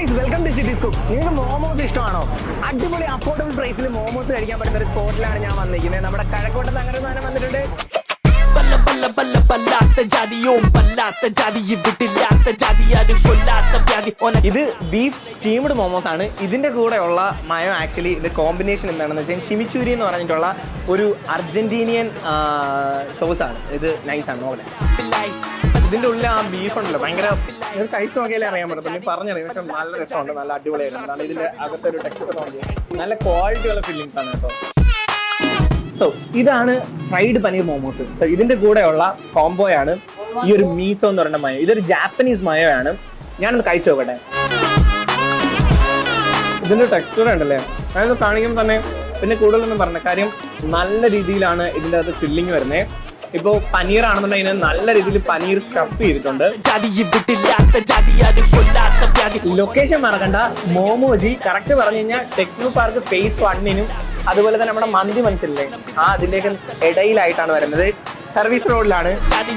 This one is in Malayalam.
Guys welcome to City Scoop നിങ്ങൾക്ക് മോമോസ് ഇഷ്ടമാണോ? അടിപൊളി അഫോർഡബിൾ പ്രൈസിൽ മോമോസ് കഴിക്കാൻ പറ്റുന്ന ഒരു സ്പോട്ടിലാണ് ഞാൻ വന്നിരിക്കുന്നത്. നമ്മുടെ കഴക്കോട്ടത്ത് അങ്ങനെ ഒരു സാധനം വന്നിട്ടുണ്ട്. ഇത് ബീഫ് സ്റ്റീംഡ് മോമോസ് ആണ്. ഇതിന്റെ കൂടെയുള്ള മയോ ആക്ച്വലി ഇത് കോമ്പിനേഷൻ എന്താണെന്ന് വെച്ചാൽ ചിമിച്ചൂരി എന്ന് പറഞ്ഞിട്ടുള്ള ഒരു അർജന്റീനിയൻ സോസാണ് ആണ്. ഇത് നൈസ് ആണ് നോക്കട്ടെ പിള്ളായി ഇതിന്റെ ഉള്ളിൽ ആ ബീഫ് ഉണ്ടല്ലോ ഭയങ്കര കൈസ് നോക്കിയാലേ അറിയാൻ പറ്റത്തുള്ളൂ. പറഞ്ഞറിയാം പക്ഷെ നല്ല രസമുണ്ട് നല്ല അടിപൊളിയായിരുന്നു അതാണ് ഇതിന്റെ അകത്തൊരു ടെക്സ്റ്റ് നോക്കിയത് നല്ല ക്വാളിറ്റിയുള്ള ഫില്ലിംഗ്സ് ആണ് കേട്ടോ. സോ ഇതാണ് ഫ്രൈഡ് പനീർ മോമോസ് സോ ഇതിന്റെ കൂടെയുള്ള കോംബോയാണ് ഈ ഒരു മീസോ എന്ന് പറയുന്ന മയോ ഇതൊരു ജാപ്പനീസ് മയോ ആണ്. ഞാനൊന്ന് കഴിച്ചു നോക്കട്ടെ. ഇതിന്റെ ടെക്സ്ചർ ഉണ്ടല്ലേ? അതായത് കാണിക്കുമ്പോൾ തന്നെ പിന്നെ കൂടുതലൊന്നും പറഞ്ഞ കാര്യം നല്ല രീതിയിലാണ് ഇതിന്റെ അത് ഫില്ലിങ് വരുന്നത് ഇപ്പോൾ പനീർ ആണെന്നുണ്ടെങ്കിൽ നല്ല രീതിയിൽ പനീർ സ്റ്റഫ് ചെയ്തിട്ടുണ്ട്. ലൊക്കേഷൻ മറക്കണ്ട. മോമോജി കറക്റ്റ് പറഞ്ഞു കഴിഞ്ഞാൽ ടെക്നോ പാർക്ക് ഫേസ് വണ്ണിനും അതുപോലെ തന്നെ നമ്മുടെ മന്തി മനസ്സിലെ ആ അതിലേക്ക് ഇടയിലായിട്ടാണ് വരുന്നത്. സർവീസ് റോഡിലാണ് ജാതി